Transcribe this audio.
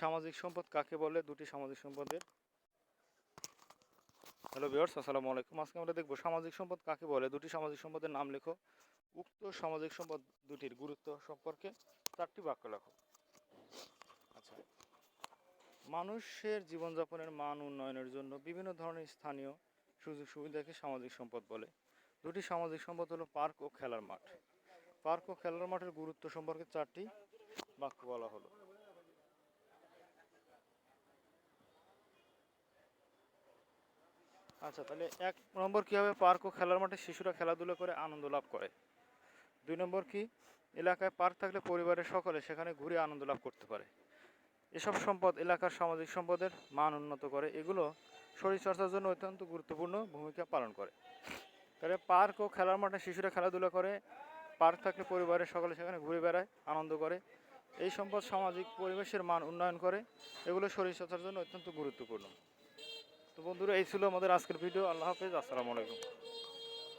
সামাজিক সম্পদ কাকে বলে? দুটি সামাজিক সম্পদের। হ্যালো ভিউয়ার্স আসসালামু আলাইকুম। আজকে আমরা দেখব সামাজিক সম্পদ কাকে বলে? দুটি সামাজিক সম্পদের নাম লেখো। উক্ত সামাজিক সম্পদ দুটির গুরুত্ব সম্পর্কে চারটি বাক্য লেখো। আচ্ছা। মানুষের জীবনযাপনের মান উন্নয়নের জন্য বিভিন্ন ধরনের স্থানীয় সুযোগ সুবিধাকে সামাজিক সম্পদ বলে। দুটি সামাজিক সম্পদ হলো পার্ক ও খেলার মাঠ। পার্ক ও খেলার মাঠের গুরুত্ব সম্পর্কে চারটি বাক্য বলা হলো। আচ্ছা তাহলে এক নম্বর কি হবে পার্ক ও খেলার মাঠে শিশুরা খেলাধুলা করে আনন্দ লাভ করে? দুই নম্বর কি? এলাকায় পার্ক থাকলে পরিবারের সকলে সেখানে ঘুরে আনন্দ লাভ করতে পারে। এসব সম্পদ এলাকার সামাজিক সম্পদের মান উন্নত করে। এগুলো শরীরচর্চার জন্য অত্যন্ত গুরুত্বপূর্ণ ভূমিকা পালন করে। তাহলে পার্ক ও খেলার মাঠে শিশুরা খেলাধুলা করে। পার্ক থাকলে পরিবারের সকলে সেখানে ঘুরে বেড়ায়, আনন্দ করে। এই সম্পদ সামাজিক পরিবেশের মান উন্নয়ন করে। এগুলো শরীরচর্চার জন্য অত্যন্ত গুরুত্বপূর্ণ। তো বন্ধুরা এই ছিল আমাদের আজকের ভিডিও আল্লাহ হাফেজ আসসালামু আলাইকুম।